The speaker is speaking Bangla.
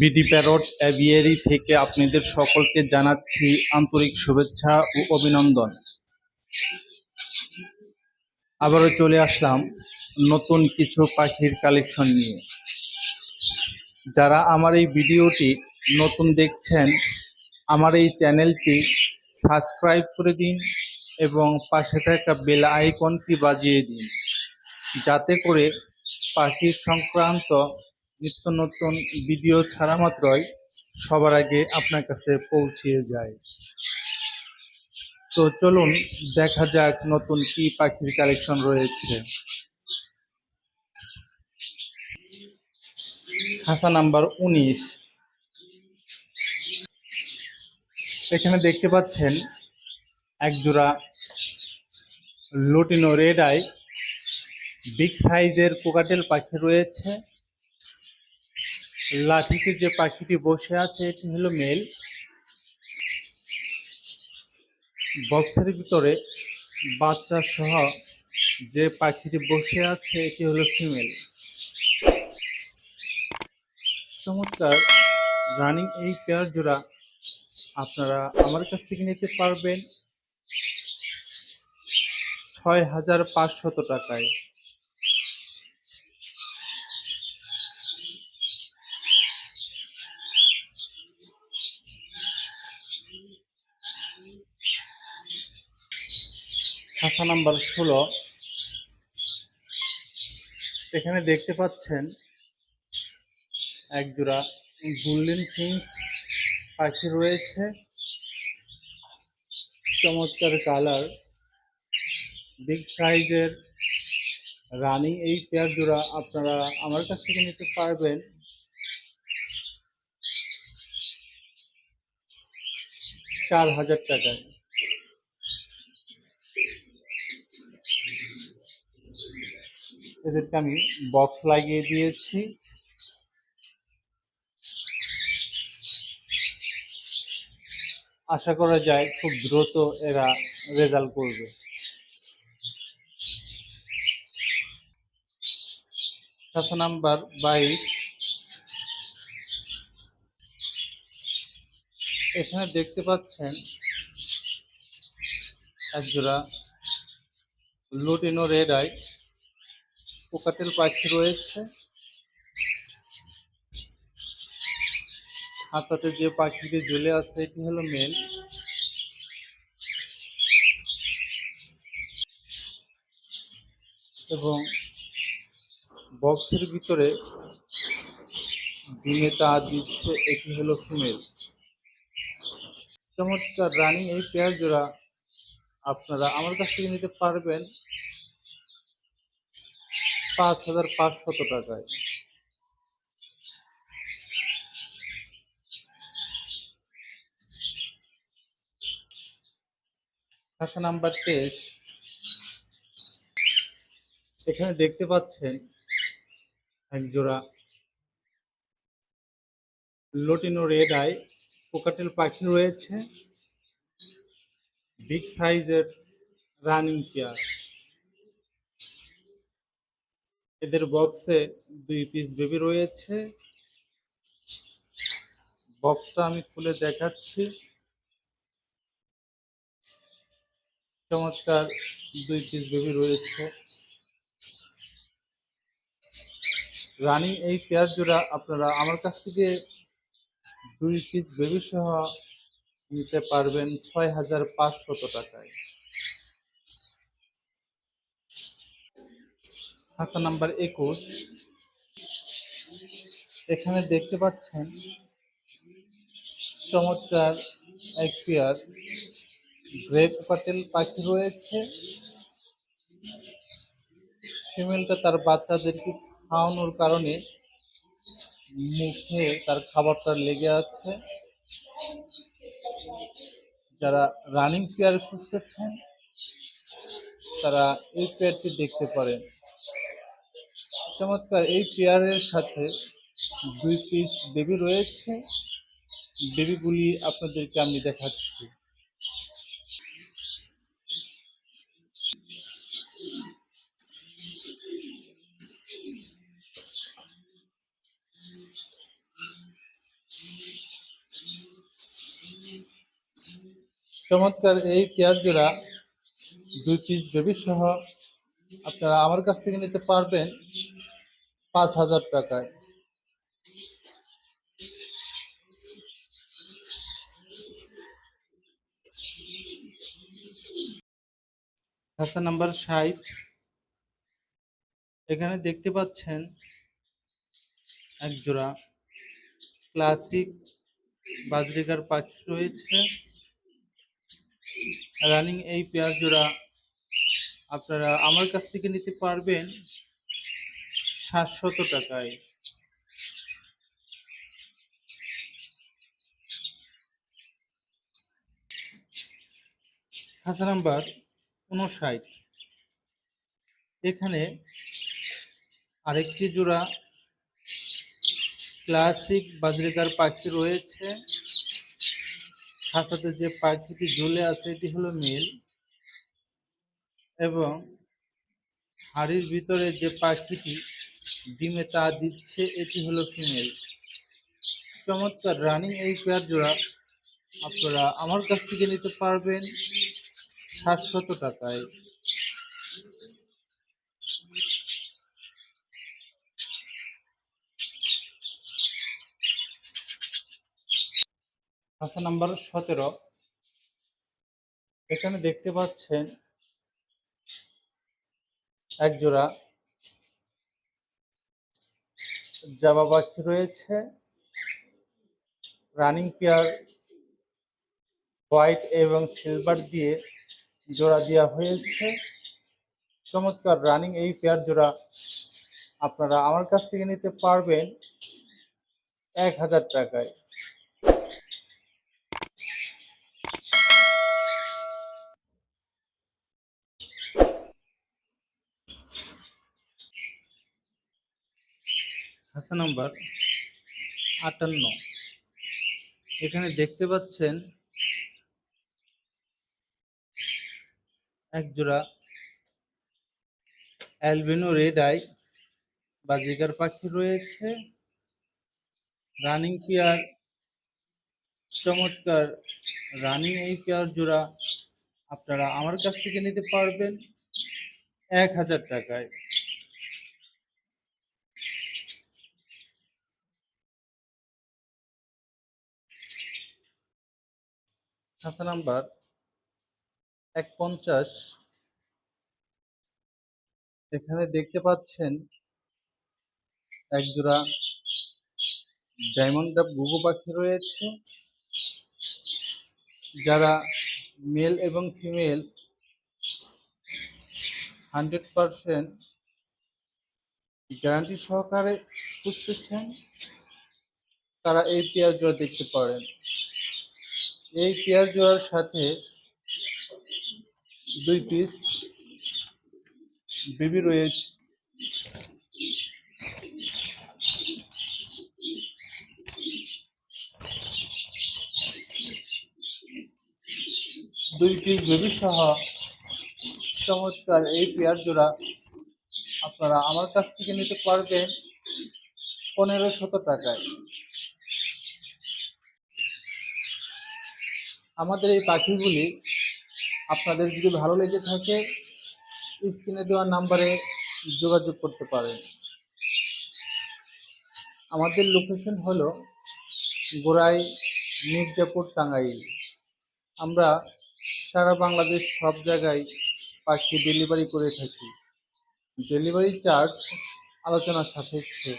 বিডি প্যারট অ্যাভিয়ারি থেকে আপনাদের সকলকে জানাচ্ছি আন্তরিক শুভেচ্ছা ও অভিনন্দন। আবারও চলে আসলাম নতুন কিছু পাখির কালেকশন নিয়ে। যারা আমার এই ভিডিওটি নতুন দেখছেন, আমার এই চ্যানেলটি সাবস্ক্রাইব করে দিন এবং পাশে থাকা বেল আইকনটি বাজিয়ে দিন। যাতে করে পাখির সংক্রান্ত নিত্য নতুন ভিডিও ছাড়া মাত্রই সবার আগে আপনার কাছে পৌঁছিয়ে যায়। তো চলুন দেখা যাক নতুন কি পাখির কালেকশন রয়েছে। খাসা নাম্বার উনিশ। এখানে দেখতে পাচ্ছেন এক জোড়া লুটিনো রেড আই, বিগ সাইজের কোকাটেল পাখি রয়েছে। লাঠিতে যে পাখিটি বসে আছে, এটি হলো মেল। বক্সের ভিতরে বাচ্চা সহ যে পাখিটি বসে আছে, এটি হলো ফিমেল। চমৎকার। রানিং এই পেয়ার জোড়া আপনারা আমার কাছ থেকে নিতে পারবেন ছয় হাজার পাঁচশত টাকায়। খাঁচা নাম্বার ষোলো। এখানে দেখতে পাচ্ছেন এক জোড়া গোল্ডেন কিংস পাখি রয়েছে। চমৎকার কালার। বিগ সাইজের রানিং এই পেয়ার জোড়া আপনারা আমার কাছ থেকে নিতে পারবেন। চার হাজার টাকায়। এদেরকে আমি বক্স লাগিয়ে দিয়েছি। আশা করা যায় খুব দ্রুত এরা রেজাল্ট করবে। খাতা নাম্বার বাইশ। এখানে দেখতে পাচ্ছেন একজোড়া লুটিনো রেড আই কোকাটেল পাখি রয়েছে। খাঁচাতে যে পাখিটি ঝুলে আছে, এটি হলো মেল। এবং বক্সের ভিতরে ডিমে তা দিচ্ছে, এটি হলো ফিমেল। চমৎকার রানিং, এই পেয়ার জোড়া আপনারা আমার কাছ থেকে নিতে পারবেন। পাঁচ হাজার পাঁচশত টাকায়। খাতা নাম্বার তেইশ। এখানে দেখতে পাচ্ছেন এক জোড়া লটিনো রেড আই কোকাটেল পাখি রয়েছে, বিগ সাইজের রানিং পেয়ার। এদের বক্সে দুই পিস বেবি রয়েছে। বক্সটা আমি খুলে দেখাচ্ছি। চমৎকার দুই পিস বেবি রয়েছে। রানিং, এই পেয়ার জোড়া আপনারা আমার কাছ থেকে দুই পিস বেবি সহ নিতে পারবেন ছয় হাজার পাঁচশত টাকায়। খাতা নাম্বার একুশ। এখানে দেখতে পাচ্ছেন চমৎকার এক পেয়ার। গ্রেপ পাটেল পাখি রয়েছে। ফিমেলটা তার বাচ্চাদেরকে খাওয়ানোর কারণে মুখে তার খাবারটা লেগে আছে। যারা রানিং পেয়ার খুঁজতেছেন, তারা এই পেয়ারটি দেখতে পারেন। চমৎকার, এই পেয়ারের সাথে দুই পিস বেবি রয়েছে। বেবিগুলি আপনাদেরকে আমি দেখাচ্ছি। চমৎকার, এই পেয়ার জোড়া দুই পিস বেবি সহ আপনারা আমার কাছ থেকে নিতে পারবেন। পাঁচ হাজার টাকায়। খাতা নাম্বার ষাট। এখানে দেখতে পাচ্ছেন এক জোড়া ক্লাসিক বাজরিকার পাখি রয়েছে। রানিং এই পেঁয়াজ জোড়া আপনারা আমার কাছ থেকে নিতে পারবেন। সাতশত টাকায়। খাঁচা নাম্বার উনষাট এখানে আরেকটি জোড়া ক্লাসিক বাজরিকার পাখি রয়েছে। খাঁচাতে যে পাখিটি ঝুলে আছে, এটি হলো মেল। এবং হাড়ির ভিতরে যে পাখিটি ডিমে তা দিচ্ছে, এটি হলো ফিমেল চমৎকার রানিং এই পেয়ার জোড়া। আপনারা আমার কাছ থেকে নিতে পারবেন সাতশত টাকায়। খাঁচা নাম্বার সতেরো। এখানে দেখতে পাচ্ছেন এক জোড়া জাবা পাখি রয়েছে। রানিং পেয়ার হোয়াইট এবং সিলভার দিয়ে জোড়া দেওয়া হয়েছে। চমৎকার রানিং এই পেয়ার জোড়া আপনারা আমার কাছ থেকে নিতে পারবেন এক হাজার টাকায়। খাসা নাম্বার, আটান্ন। এখানে দেখতে পাচ্ছেন এক জোড়া অ্যালবিনো রেড আই বা জিগার পাখি রয়েছে, রানিং পেয়ার, চমৎকার রানিং এই পেয়ার জোড়া আপনারা আমার কাছ থেকে নিতে পারবেন এক হাজার টাকায়। খাসা নাম্বার এক পঞ্চাশ এখানে দেখতে পাচ্ছেন এক জোড়া ডায়মন্ড গুগু পাখি রয়েছে। যারা মেল এবং ফিমেল হান্ড্রেড পারসেন্ট গ্যারান্টি সহকারে খুঁজতেছেন তারা এই পেঁয়াজ জোড়া দেখতে পারেন। এই পেঁয়াজ জোড়ার সাথে দুই পিস বেবি রয়েছে দুই পিস বেবি সহ চমৎকার এই পেঁয়াজ জোড়া আপনারা আমার কাছ থেকে নিতে পারবেন পনেরো শত টাকায়। আমাদের এই পাখিগুলি আপনাদের যদি ভালো লেগে থাকে, স্ক্রিনে দেওয়া নাম্বারে যোগাযোগ করতে পারেন। আমাদের লোকেশন হলো গোড়াই মির্জাপুর টাঙ্গাইল। আমরা সারা বাংলাদেশ সব জায়গায় পাখি ডেলিভারি করে থাকি। ডেলিভারি চার্জ আলোচনা সাপেক্ষে।